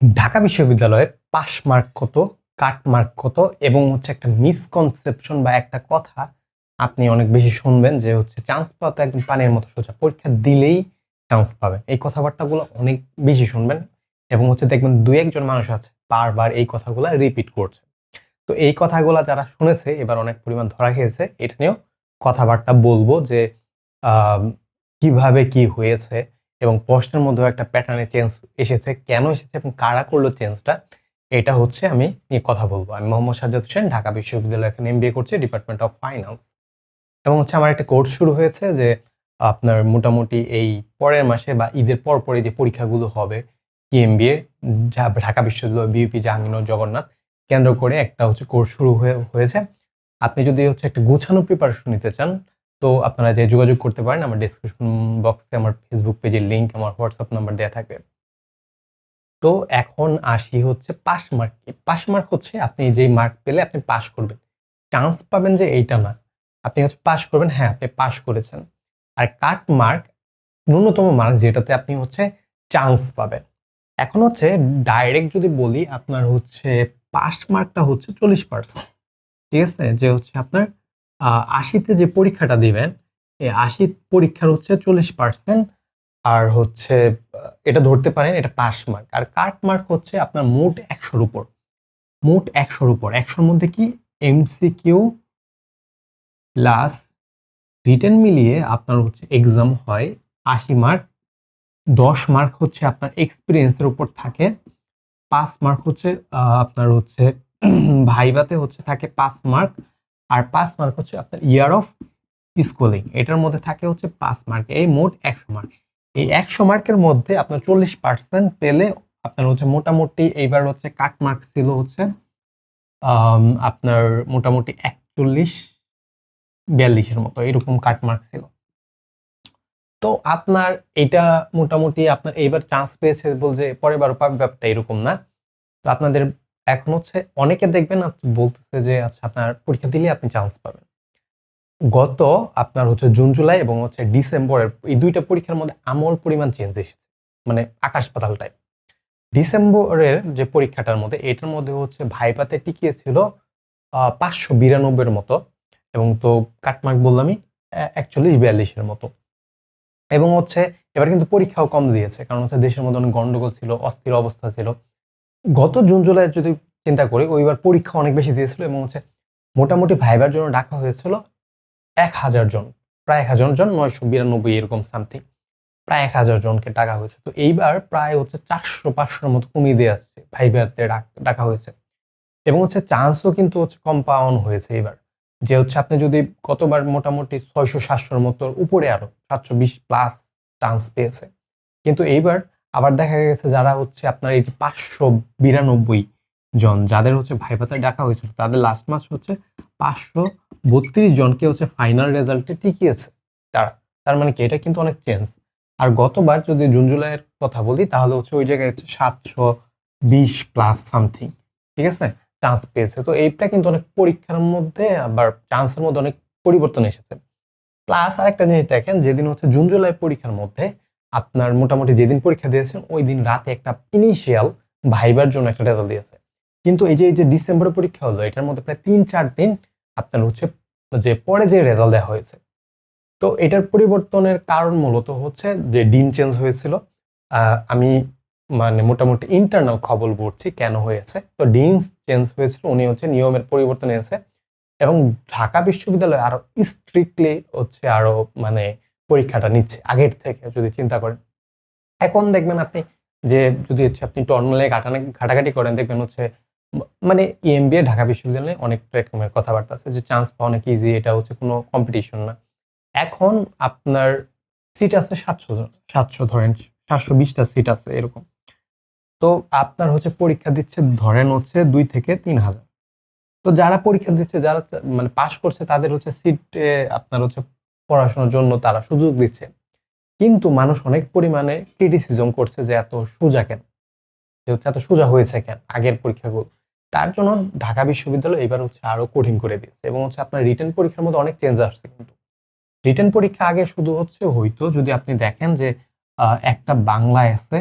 ঢাকা বিশ্ববিদ্যালয়ে pass mark কত, কাট mark কত এবং হচ্ছে একটা মিসকনসেপশন বা একটা কথা আপনি অনেক বেশি শুনবেন যে হচ্ছে চান্স পাওয়া তো একদম পানির মতো সোজা। পরীক্ষা দিলেই চান্স পাবেন। এই কথাবার্তাগুলো অনেক বেশি শুনবেন এবং হচ্ছে দেখবেন দু একজন মানুষ আছে বারবার এই কথাগুলো রিপিট করছে। তো এই কথাগুলো যারা শুনেছে, এবার অনেক পরিমাণ ধরা খেয়েছে, এটা নিয়েও কথাবার্তা বলব যে কীভাবে কি হয়েছে এবং প্রশ্নের মধ্যেও একটা প্যাটার্নে চেঞ্জ এসেছে। কেন এসেছে এবং কারা করল চেঞ্জটা এটা হচ্ছে আমি নিয়ে কথা বলব। আমি মোহাম্মদ সাজ্জাদ হোসেন, ঢাকা বিশ্ববিদ্যালয় এখানে এমবিএ করছি ডিপার্টমেন্ট অফ ফাইন্যান্স এবং হচ্ছে আমার একটা কোর্স শুরু হয়েছে যে আপনার মোটামুটি এই পরের মাসে বা ঈদের পর পরে যে পরীক্ষাগুলো হবে ইএমবিএ ঢাকা বিশ্ববিদ্যালয় বিউপি জাহাঙ্গীরনগর, জগন্নাথ, কেন্দ্র করে একটা হচ্ছে কোর্স শুরু হয়ে, হয়েছে। আপনি যদি হচ্ছে একটা গোছানো প্রিপারেশন নিতে চান তো আপনারা যে যোগাযোগ করতে পারেন, আমার ডিসক্রিপশন বক্সে আমার ফেসবুক পেজের লিংক আমার হোয়াটসঅ্যাপ নাম্বার দেওয়া থাকবে। তো এখন আসি হচ্ছে পাস মার্ক পাস মার্ক হচ্ছে আপনি যেই মার্ক পেলে আপনি পাস করবেন। চান্স পাবেন যে এইটা না। আপনি হচ্ছে পাস করবেন হ্যাঁ আপনি পাস করেছেন। আর কাট মার্ক ন্যূনতম মার্ক যেটাতে আপনি হচ্ছে চান্স পাবেন। এখন হচ্ছে ডাইরেক্ট যদি বলি, আপনার হচ্ছে পাস মার্কটা হচ্ছে চল্লিশ পার্সেন্ট ঠিক আছে? যে হচ্ছে আপনার আশিতে যে পরীক্ষাটা দিবেন এই আশি পরীক্ষার হচ্ছে চল্লিশ পার্সেন্ট আর হচ্ছে, এটা ধরতে পারেন, এটা পাস মার্ক। আর কাট মার্ক হচ্ছে আপনার মোট একশোর উপর। মোট একশোর উপর। একশোর মধ্যে কি এমসিকিউ প্লাস রিটার্ন মিলিয়ে আপনার হচ্ছে এক্সাম হয় আশি মার্ক, দশ মার্ক হচ্ছে আপনার এক্সপিরিয়েন্সের উপর থাকে, পাঁচ মার্ক হচ্ছে আপনার হচ্ছে ভাইভাতে হচ্ছে থাকে পাঁচ মার্ক আর পাঁচ মার্ক হচ্ছে আপনার ইয়ার অফ স্কুলিং এটার মধ্যে থাকে হচ্ছে পাঁচ মার্ক এই মোট একশো মার্ক এই একশো মার্কের মধ্যে আপনার চল্লিশ পার্সেন্ট পেলে আপনার হচ্ছে মোটামুটি এইবার হচ্ছে কাট মার্ক ছিল হচ্ছে আপনার মোটামুটি একচল্লিশ বিয়াল্লিশের মতো, এরকম কাট মার্ক ছিল। তো আপনার এটা মোটামুটি আপনার এইবার চান্স পেয়েছে বলছে পরের বারও পাবে ব্যাপারটা এরকম না। তো আপনাদের এখন হচ্ছে অনেকে দেখবেন আপ- বলতেছে যে আচ্ছা আপনার পরীক্ষা দিলে আপনি চান্স পাবেন। গত আপনার হচ্ছে জুন, জুলাই এবং হচ্ছে ডিসেম্বরের এই দুইটা পরীক্ষার মধ্যে আমল পরিমাণ চেঞ্জ এসেছে মানে আকাশ পাতাল টাইপ ডিসেম্বরের যে পরীক্ষাটার মধ্যে, এটার মধ্যে হচ্ছে ভাইপাতে টিকিয়েছিল পাঁচশো বিরানব্বইয়ের মতো এবং তো কাটমার্ক বললামই একচল্লিশ বিয়াল্লিশের মতো। এবং হচ্ছে এবার কিন্তু পরীক্ষাও কম দিয়েছে, কারণ হচ্ছে দেশের মধ্যে অনেক গন্ডগোল ছিল, অস্থির অবস্থা ছিল। গত জুন, জুলাই যদি চিন্তা করি, ওইবার পরীক্ষা অনেক বেশি দিয়েছিল এবং হচ্ছে মোটামুটি ভাইবার জন্য ডাকা হয়েছিল এক হাজার জন, প্রায় এক হাজার জন, নয়শো বিরানব্বই এরকম সামথিং প্রায় এক হাজার জনকে ডাকা হয়েছে। তো এইবার প্রায় হচ্ছে চারশো, পাঁচশোর মতো কমিয়ে দিয়ে আসছে ভাইবারতে ডাকা হয়েছে। এবং হচ্ছে চান্সও কিন্তু হচ্ছে কম পাওয়ানো হয়েছে এবার যে হচ্ছে আপনি যদি গতবার মোটামুটি ছয়শো, সাতশোর মতো উপরে আরও, সাতশো বিশ প্লাস চান্স পেয়েছে। কিন্তু এইবার আবার দেখা গেছে যারা হচ্ছে আপনার এই যে পাঁচশো বিরানব্বই জন, যাদের হচ্ছে ভাইভাতে ডাকা হয়েছিল, তাদের লাস্ট মাস হচ্ছে পাঁচশো বত্রিশ জনকে হচ্ছে ফাইনাল রেজাল্টে টিকিয়েছে তারা। তার মানে কি? এটা কিন্তু অনেক চেঞ্জ আর গতবার যদি জুন জুলাইয়ের কথা বলি, তাহলে হচ্ছে ওই জায়গায় হচ্ছে সাতশো বিশ প্লাস সামথিং ঠিক আছে? চান্স পেয়েছে। তো এইটা কিন্তু অনেক পরীক্ষার মধ্যে আবার চান্সের মধ্যে অনেক পরিবর্তন এসেছে। প্লাস আরেকটা জিনিস দেখেন, যেদিন হচ্ছে জুন জুলাই পরীক্ষার মধ্যে আপনার মোটামুটি যেদিন পরীক্ষা দিয়েছেন ওই দিন রাতে একটা ইনিশিয়াল ভাইবার জন্য একটা রেজাল্ট দিয়েছে। কিন্তু এই যে এই যে ডিসেম্বরে পরীক্ষা হলো, এটার মধ্যে প্রায় তিন চার দিন আপনার হচ্ছে যে পরে যে রেজাল্ট দেওয়া হয়েছে। তো এটার পরিবর্তনের কারণ মূলত হচ্ছে যে দিন চেঞ্জ হয়েছিল। আমি মানে মোটামুটি ইন্টারনাল খবর পড়ছি কেন হয়েছে। তো দিন চেঞ্জ হয়েছিল, উনি হচ্ছে নিয়মের পরিবর্তন এনেছে। এবং ঢাকা বিশ্ববিদ্যালয় আরও স্ট্রিক্টলি হচ্ছে আরও মানে পরীক্ষাটা নিচ্ছে, আগের থেকে যদি চিন্তা করেন। এখন দেখবেন আপনি যে যদি হচ্ছে আপনি টর্নালে ঘাটাঘাটি করেন, দেখবেন হচ্ছে মানে ইএমবিএ ঢাকা বিশ্ববিদ্যালয়ে অনেক রকমের কথাবার্তা আছে যে চান্স পাওয়া অনেক ইজি এটা হচ্ছে কোনো কম্পিটিশন না। এখন আপনার সিট আছে সাতশো সাতশো ধরেন, সাতশো বিশটা সিট আছে এরকম। তো আপনার হচ্ছে পরীক্ষা দিচ্ছে ধরেন হচ্ছে দুই থেকে তিন হাজার। তো যারা পরীক্ষা দিচ্ছে, যারা মানে পাশ করছে, তাদের হচ্ছে সিট আপনার হচ্ছে পড়াশোনার জন্য তারা সুযোগ দিচ্ছে। কিন্তু মানুষ অনেক পরিমাণে ক্রিটিসিজম করছে যে এত সোজা কেন? যে হচ্ছে এত সোজা হয়েছে কেন আগের পরীক্ষাগুলো? তার জন্য ঢাকা বিশ্ববিদ্যালয় এবার হচ্ছে আরও কঠিন করে দিয়েছে এবং হচ্ছে আপনার রিটেন পরীক্ষার মধ্যে অনেক চেঞ্জ আসছে কিন্তু। রিটেন পরীক্ষা আগে শুধু হচ্ছে হইতো যদি আপনি দেখেন যে একটা বাংলা আছে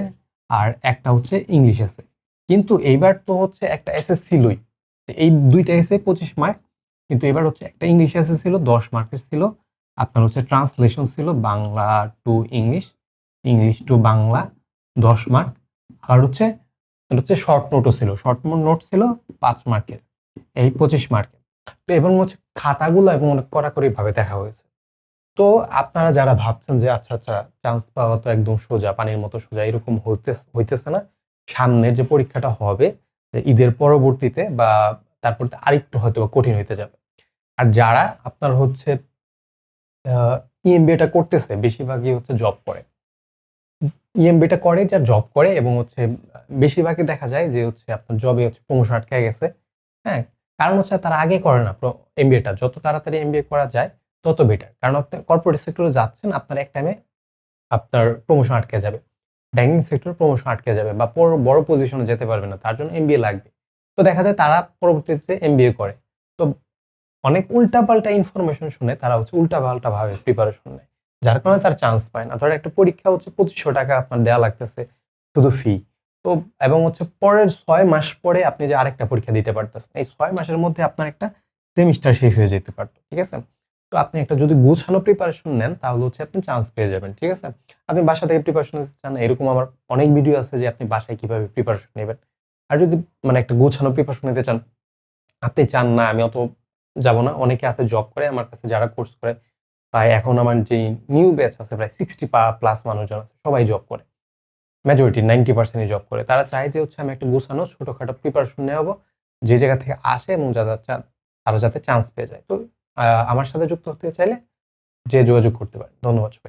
আর একটা হচ্ছে ইংলিশ আছে কিন্তু এইবার তো হচ্ছে একটা এসএস ছিলই। এই দুইটা এসে পঁচিশ মার্ক কিন্তু এবার হচ্ছে একটা ইংলিশ এসে ছিল, দশ মার্কের ছিল। আপনার হচ্ছে ট্রান্সলেশন ছিল Bangla to English English to Bangla, দশ মার্ক আর হচ্ছে হচ্ছে শর্ট নোটও ছিল শর্ট নোট ছিল পাঁচ মার্কের এই পঁচিশ মার্কের তো এবং হচ্ছে খাতাগুলো এবং অনেক কড়াকড়ি ভাবে দেখা হয়েছে। তো আপনারা যারা ভাবছেন যে আচ্ছা আচ্ছা চান্স পাওয়া তো একদম সোজা, পানির মতো সোজা, এরকম হইতে, হইতেছে না, সামনে যে পরীক্ষাটা হবে ঈদের পরবর্তীতে বা তারপর আরেকটু হয়তো বা কঠিন হইতে যাবে। আর যারা আপনার হচ্ছে ইএমবিটা করতেছে, বেশিরভাগই হচ্ছে জব করে। ইএমবিটা করে, যার জব করে এবং হচ্ছে বেশিরভাগই দেখা যায় যে হচ্ছে আপনার জবে হচ্ছে প্রমোশন আটকে গেছে। হ্যাঁ কারণ হচ্ছে তারা আগে করে না এমবিএটা যত তাড়াতাড়ি এমবিএ করা যায়, তত বেটার কারণ আপনি কর্পোরেট সেক্টরে যাচ্ছেন, আপনার এক টাইমে আপনার প্রমোশন আটকে যাবে। ব্যাঙ্কিং সেক্টর প্রমোশন আটকে যাবে বা বড় পজিশনে যেতে পারবে না, তার জন্য এমবিএ লাগবে। তো দেখা যায় তারা পরবর্তীতে এমবিএ করে। অনেক উল্টাপাল্টা ইনফরমেশন শুনে তারা হচ্ছে উল্টাপাল্টা ভাবে প্রিপারেশন নেয়। যার কারণে তার চান্স পায় না। ধরেন একটা পরীক্ষা হচ্ছে পঁচিশশো টাকা আপনার দেওয়া লাগতেছে শুধু ফি তো, এবং হচ্ছে পরের ছয় মাস পরে আপনি যে আরেকটা পরীক্ষা দিতে পারতেছেন, এই ছয় মাসের মধ্যে আপনার একটা সেমিস্টার শেষ হয়ে যেতে পারতো, ঠিক আছে? তো আপনি একটা যদি গুছানো প্রিপারেশন নেন, তাহলে হচ্ছে আপনি চান্স পেয়ে যাবেন, ঠিক আছে? আপনি বাসা থেকে প্রিপারেশন নিতে চান, এরকম আমার অনেক ভিডিও আছে যে আপনি বাসায় কীভাবে প্রিপারেশন নেবেন। আর যদি মানে একটা গোছানো প্রিপারেশন নিতে চান, আপনি চান না, আমি অত যাব না। অনেকে আছে জব করে, আমার কাছে যারা কোর্স করে, প্রায় এখন আমার যে নিউ ব্যাচ আছে, প্রায় সিক্সটি প্লাস মানুষজন আছে, সবাই জব করে। মেজরিটি নাইনটি পার্সেন্টই জব করে। তারা চায় যে হচ্ছে আমি একটা গুছানো, ছোটোখাটো প্রিপারেশন নেওয়াবো, যে জায়গা থেকে আসে এবং যারা আরও যাতে চান্স পেয়ে যায়। তো আমার সাথে যুক্ত হতে চাইলে যে যোগাযোগ করতে পারে ধন্যবাদ সবাই